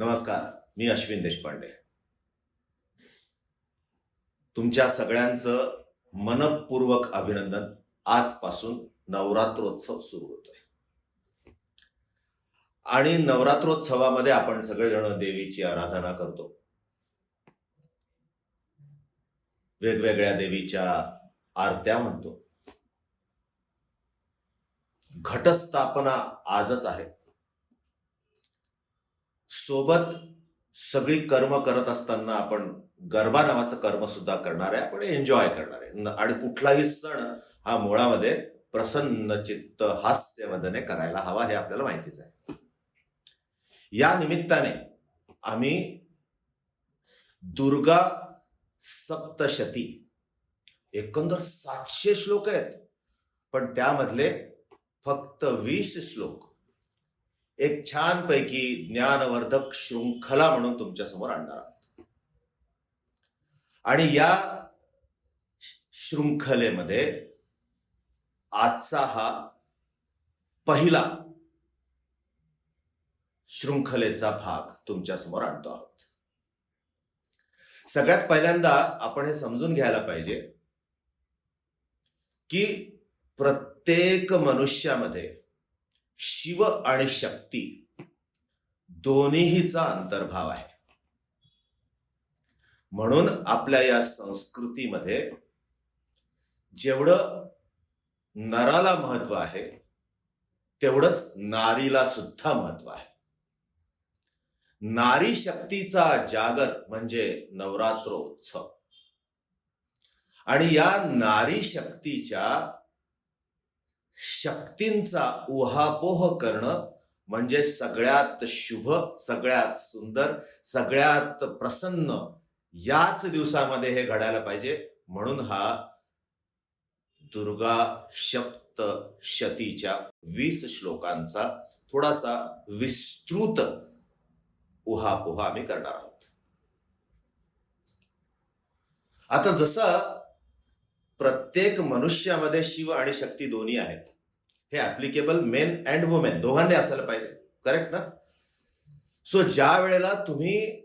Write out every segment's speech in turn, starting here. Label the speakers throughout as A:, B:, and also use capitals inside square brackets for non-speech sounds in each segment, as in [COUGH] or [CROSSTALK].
A: नमस्कार मी अश्विन देशपांडे. तुमच्या सगळ्यांचं मनपूर्वक अभिनंदन. आजपासून नवरात्रोत्सव सुरू होतोय. आणि नवरात्रोत्सवामध्ये आपण सगळेजण देवीची आराधना करतो. वेगवेगळ्या देवीच्या आरत्या म्हणतो. घटस्थापना आजच आहे. सोबत सगळी कर्म करत असताना आपण गरबा नावाचं कर्म सुद्धा करणार आहे आपण एन्जॉय करणार आहे. न- आणि कुठलाही सण हा मुळामध्ये प्रसन्न चित्त हास्यवदने करायला हवा हे आपल्याला माहितीच आहे. या निमित्ताने आम्ही दुर्गा सप्तशती एकंदर सातशे श्लोक आहेत पण त्यामधले फक्त वीस श्लोक एक छानपैकी ज्ञानवर्धक शृंखला म्हणून तुमच्यासमोर आणणार आहोत. आणि या शृंखलेमध्ये आजचा हा पहिला शृंखलेचा भाग तुमच्यासमोर आणतो आहोत. सगळ्यात पहिल्यांदा आपण हे समजून घ्यायला पाहिजे की प्रत्येक मनुष्यामध्ये शिव आणि शक्ती दोन्हीचा अंतर्भाव आहे. म्हणून आपल्या या संस्कृतीमध्ये जेवढं नराला महत्त्व आहे तेवढंच नारीला सुद्धा महत्त्व आहे. नारी शक्तीचा जागर म्हणजे नवरात्रोत्सव. आणि या नारी शक्तीच्या शक्तींचा उहापोह करणं म्हणजे सगळ्यात शुभ सगळ्यात सुंदर सगळ्यात प्रसन्न याच दिवसामध्ये हे घडायला पाहिजे. म्हणून हा दुर्गा शप्त शतीच्या वीस श्लोकांचा थोडासा विस्तृत उहापोह आम्ही करणार आहोत. आता जसं प्रत्येक मनुष्यामध्ये शिव आणि शक्ती दोन्ही आहेत. हे ऍप्लिकेबल मेन अँड वुमेन दोघांनी असायला पाहिजे. करेक्ट ना? सो ज्या वेळेला तुम्ही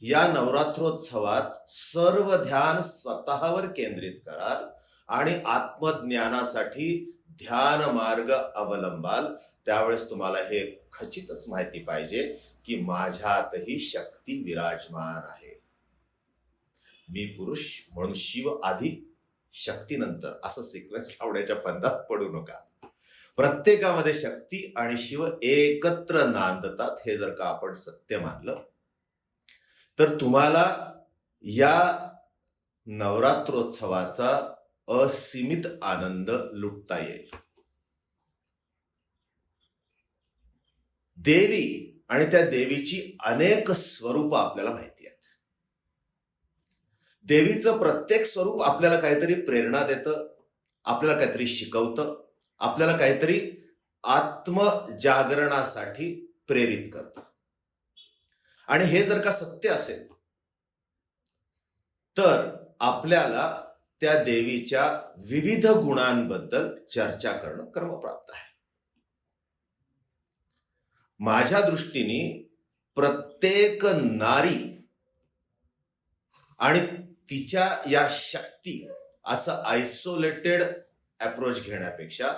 A: या नवरात्रोत्सवात सर्व ध्यान स्वतःवर केंद्रित कराल आणि आत्मज्ञानासाठी ध्यान मार्ग अवलंबाल त्यावेळेस तुम्हाला हे खचितच माहिती पाहिजे की माझ्यातही शक्ती विराजमान आहे. मी पुरुष म्हणून शिव आधी शक्तीनंतर असं सिक्वेन्स [LAUGHS] लावण्याच्या फंदात पडू नका. प्रत्येकामध्ये शक्ती आणि शिव एकत्र नांदतात हे जर का आपण सत्य मानलं तर तुम्हाला या नवरात्रोत्सवाचा असीमित आनंद लुटता येईल. देवी आणि त्या देवीची अनेक स्वरूप आपल्याला माहिती आहेत. देवीचं प्रत्येक स्वरूप आपल्याला काहीतरी प्रेरणा देतं आपल्याला काहीतरी शिकवतं आपल्याला काहीतरी आत्मजागरणासाठी प्रेरित करतं. आणि हे जर का सत्य असेल तर आपल्याला त्या देवीच्या विविध गुणांबद्दल चर्चा करणं क्रमप्राप्त आहे. माझ्या दृष्टीने प्रत्येक नारी आणि तिच्या या शक्ती असं आयसोलेटेड अप्रोच घेण्यापेक्षा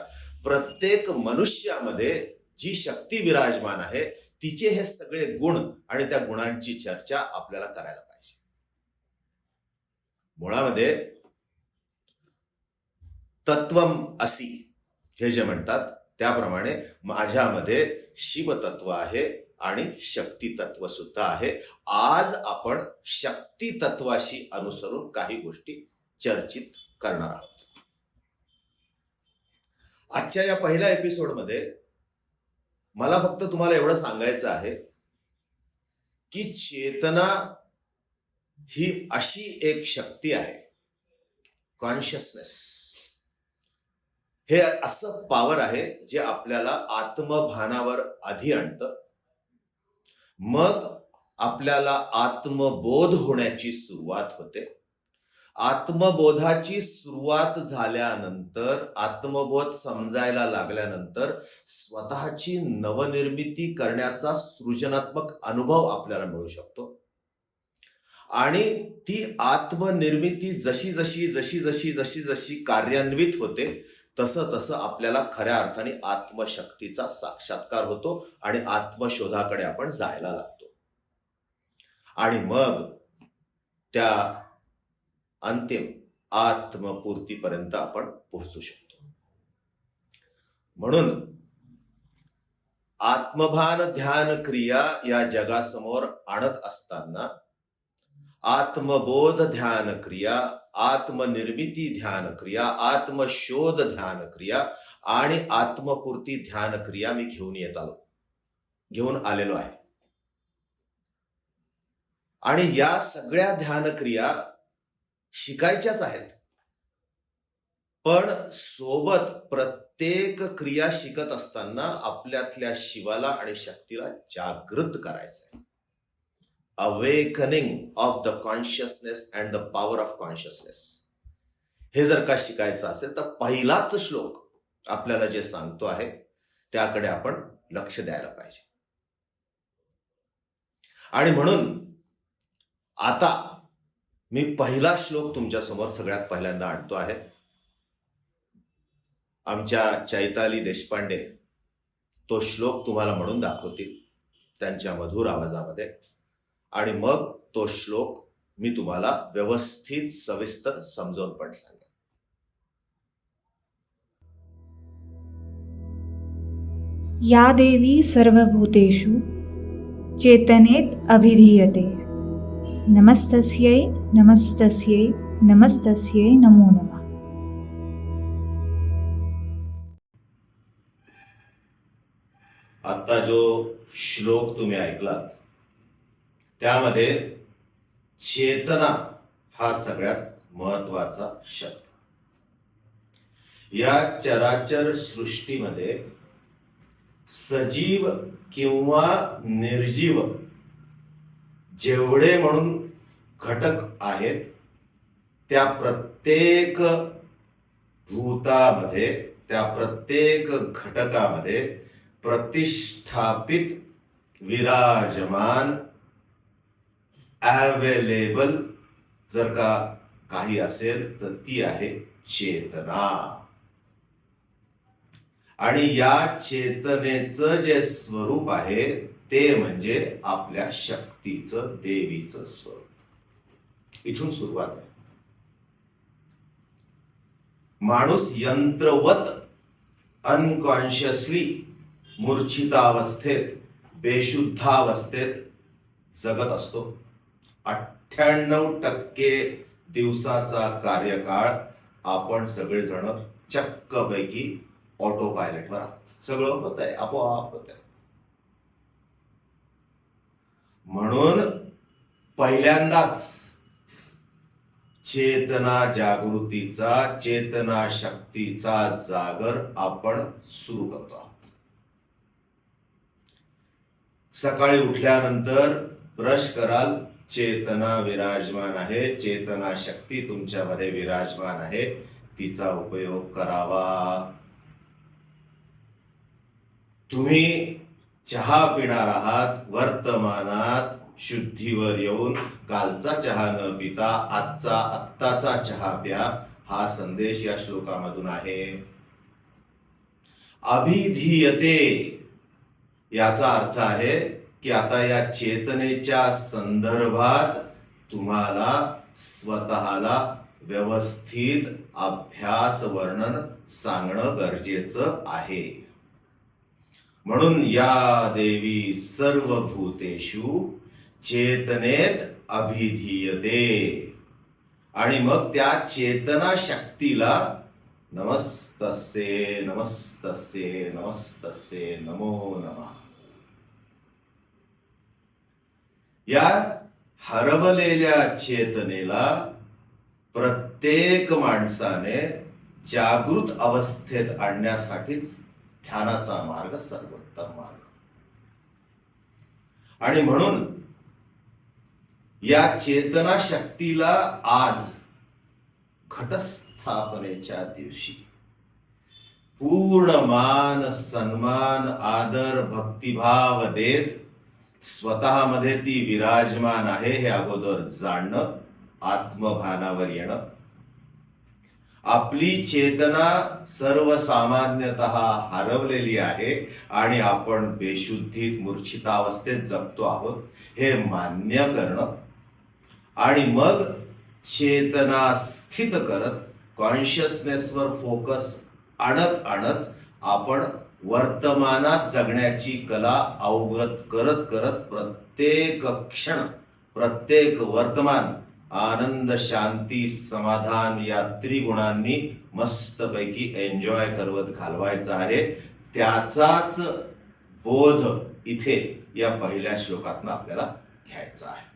A: प्रत्येक मनुष्यामध्ये जी शक्ती विराजमान आहे तिचे हे सगळे गुण आणि त्या गुणांची चर्चा आपल्याला करायला पाहिजे. मुळामध्ये तत्वम असी हे जे म्हणतात त्याप्रमाणे माझ्यामध्ये शिवतत्व आहे आणि शक्ती तत्व सुद्धा आहे. आज आपण शक्ती तत्वाशी अनुसरून काही गोष्टी चर्चित करणार आहोत. आजच्या या पहिल्या एपिसोडमध्ये मला फक्त तुम्हाला एवढं सांगायचं आहे की चेतना ही अशी एक शक्ती आहे कॉन्शियसनेस हे असं पावर आहे जे आपल्याला आत्मभानावर आधी आणतं. मग आपल्याला आत्मबोध होण्याची सुरुवात होते. आत्मबोधाची सुरुवात झाल्यानंतर आत्मबोध समजायला लागल्यानंतर स्वतःची नवनिर्मिती करण्याचा सृजनात्मक अनुभव आपल्याला मिळू शकतो. आणि ती आत्मनिर्मिती जशी जशी जशी जशी जशी जशी कार्यान्वित होते तसं तसं आपल्याला खऱ्या अर्थाने आत्मशक्तीचा साक्षात्कार होतो आणि आत्मशोधाकडे आपण जायला लागतो. आणि मग त्या अंतिम आत्मपूर्तीपर्यंत आपण पोहोचू शकतो. म्हणून आत्मभान ध्यान क्रिया या जगासमोर आणत असताना आत्मबोध ध्यान क्रिया आत्मनिर्मिती ध्यान क्रिया आत्मशोध ध्यान क्रिया आणि आत्मपूर्ती ध्यान क्रिया मी घेऊन येत आलो. घेऊन आलेलो आहे. आणि या सगळ्या ध्यान क्रिया शिकायच्याच आहेत. पण सोबत प्रत्येक क्रिया शिकत असताना आपल्यातल्या शिवाला आणि शक्तीला जागृत करायचं आहे awakening of the consciousness and the power of consciousness हे जर का शिकायचं असेल तर पहिलाच श्लोक आपल्याला जे सांगतो आहे त्याकडे आपण लक्ष द्यायला पाहिजे. आणि म्हणून आता मी पहिला श्लोक तुमच्यासमोर सगळ्यात पहिल्यांदा आणतो आहे. आमच्या चैताली देशपांडे तो श्लोक तुम्हाला म्हणून दाखवतील त्यांच्या मधुर आवाजामध्ये. आणि मग तो श्लोक मी तुम्हाला व्यवस्थित सविस्तर समजावून पण सांगेन.
B: या देवी सर्वभूतेषु चेतनेत अभिधीयते. नमस्तस्यै नमस्तस्यै नमस्तस्यै नमो नमः.
A: आता जो श्लोक तुम्ही ऐकलात त्यामध्ये चेतना हा सगळ्यात महत्त्वाचा शब्द. या चराचर सृष्टीमध्ये सजीव किंवा निर्जीव जेवढे म्हणून घटक आहेत त्या प्रत्येक भूतामध्ये त्या प्रत्येक घटकामध्ये प्रतिष्ठापित विराजमान अवेलेबल जर का काही असेल तर ती आहे चेतना. आणि या चेतनेचं जे स्वरूप आहे ते म्हणजे आपल्या शक्तीचं देवीचं स्वरूप. इथून सुरुवात आहे. माणूस यंत्रवत अनकॉन्शियसली मूर्छितावस्थेत बेशुद्धावस्थेत जगत असतो. अठ्ठ्याण्णव टक्के दिवसाचा कार्यकाळ आपण सगळेजण चक्कपैकी ऑटो पायलटवर आहोत. सगळं होत आहे आपोआप होत आहे म्हणून पहिल्यांदाच चेतना जागृतीचा चेतना शक्तीचा जागर आपण सुरू करतो आहोत. सकाळी उठल्यानंतर ब्रश कराल चेतना विराजमान आहे. चेतना शक्ती तुमच्यामध्ये विराजमान आहे. तिचा उपयोग करावा. तुम्ही चहा पिणार आहात. वर्तमानात शुद्धीवर येऊन कालचा चहा न पिता आजचा आत्ताचा चहा प्या. हा संदेश या श्लोकामधून आहे. अभिधीयते. याचा अर्थ आहे की आता या चेतनेच्या संदर्भात तुम्हाला स्वतःला व्यवस्थित अभ्यास वर्णन सांगणं गरजेचं आहे. म्हणून या देवी सर्व भूतेषु चेतनेत अभिधीयते. आणि मग त्या चेतना शक्तीला नमस्तस्ये नमस्तस्ये नमस्तस्ये नमो नमः. या हरवलेल्या चेतनेला प्रत्येक माणसाने जागृत अवस्थेत आणण्यासाठीच ध्यानाचा मार्ग सर्वोत्तम मार्ग. आणि म्हणून या चेतना शक्तीला आज घटस्थापनेच्या दिवशी पूर्ण मान सन्मान आदर भक्तिभाव देत स्वतःमध्ये ती विराजमान आहे हे अगोदर जाणणं आत्मभानावर येणं. आपली चेतना सर्वसामान्यत हरवलेली आहे आणि आपण बेशुद्धीत मूर्छितावस्थेत जगतो आहोत हे मान्य करणं. आणि मग चेतना स्थित करत कॉन्शियसनेसवर फोकस आणत आणत आपण वर्तमानात जगण्याची कला अवगत करत करत प्रत्येक क्षण प्रत्येक वर्तमान आनंद शांती समाधान या त्रिगुणांनी मस्तपैकी एन्जॉय करवत घालवायचं आहे. त्याचाच बोध इथे या पहिल्या श्लोकातनं आपल्याला घ्यायचा आहे.